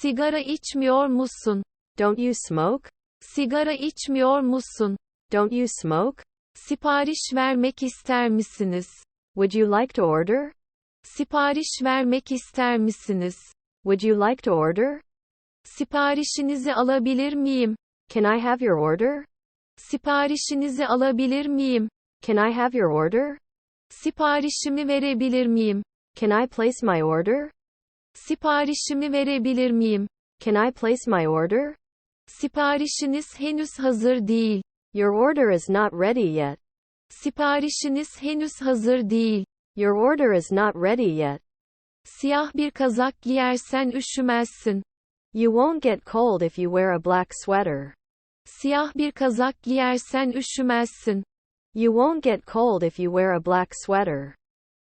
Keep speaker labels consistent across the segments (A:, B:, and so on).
A: Sigara içmiyor musun?
B: Don't you smoke?
A: Sigara içmiyor musun?
B: Don't you smoke?
A: Sipariş vermek ister misiniz?
B: Would you like to order?
A: Sipariş vermek ister misiniz?
B: Would you like to order?
A: Siparişinizi alabilir miyim?
B: Can I have your order?
A: Siparişinizi alabilir miyim?
B: Can I have your order?
A: Siparişimi verebilir miyim?
B: Can I place my order?
A: Siparişimi verebilir miyim?
B: Can I place my order?
A: Siparişiniz henüz hazır değil.
B: Your order is not ready yet.
A: Siparişiniz henüz hazır değil.
B: Your order is not ready yet.
A: Siyah bir kazak giyersen üşümezsin.
B: You won't get cold if you wear a black sweater.
A: Siyah bir kazak giyersen üşümezsin.
B: You won't get cold if you wear a black sweater.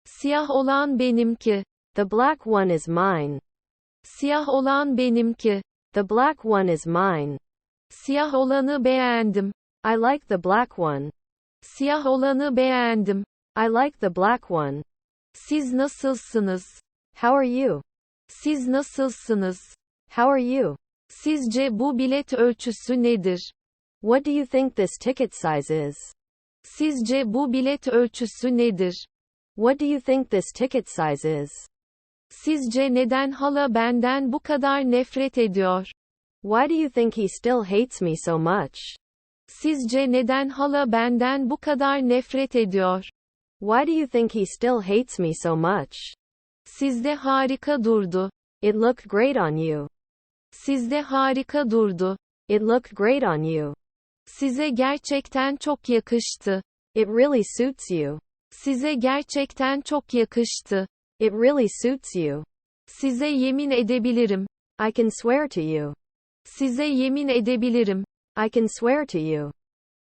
A: Siyah olan benimki.
B: The black one is mine.
A: Siyah olan benimki.
B: The black one is mine.
A: Siyah olanı beğendim.
B: I like the black one.
A: Siyah olanı beğendim.
B: I like the black one.
A: Siz nasılsınız?
B: How are you?
A: Siz nasılsınız?
B: How are you?
A: Sizce bu bilet ölçüsü nedir?
B: What do you think this ticket size is?
A: Sizce bu bilet ölçüsü nedir?
B: What do you think this ticket size is?
A: Sizce neden hala benden bu kadar nefret ediyor?
B: Why do you think he still hates me so much?
A: Sizce neden hala benden bu kadar nefret ediyor?
B: Why do you think he still hates me so much?
A: Sizde harika durdu.
B: It looked great on you.
A: Sizde harika durdu.
B: It looked great on you.
A: Size gerçekten çok yakıştı.
B: It really suits you.
A: Size gerçekten çok yakıştı.
B: It really suits you.
A: Size yemin edebilirim.
B: I can swear to you.
A: Size yemin edebilirim.
B: I can swear to you.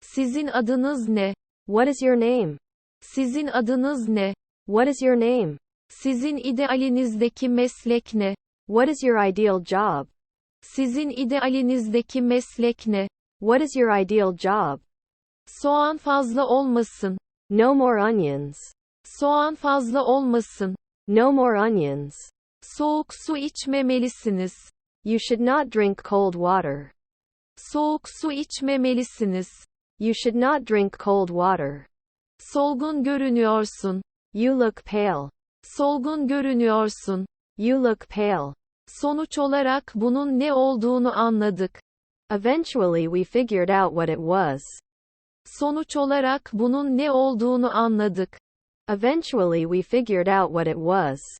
A: Sizin adınız ne?
B: What is your name?
A: Sizin adınız ne?
B: What is your name?
A: Sizin idealinizdeki meslek ne?
B: What is your ideal job?
A: Sizin idealinizdeki meslek ne?
B: What is your ideal job?
A: Soğan fazla olmasın.
B: No more onions.
A: Soğan fazla olmasın.
B: No more onions.
A: Soğuk su içmemelisiniz.
B: You should not drink cold water.
A: Soğuk su içmemelisiniz.
B: You should not drink cold water.
A: Solgun görünüyorsun.
B: You look pale.
A: Solgun görünüyorsun.
B: You look pale.
A: Sonuç olarak bunun ne olduğunu anladık.
B: Eventually we figured out what it was.
A: Sonuç olarak bunun ne olduğunu anladık.
B: Eventually we figured out what it was.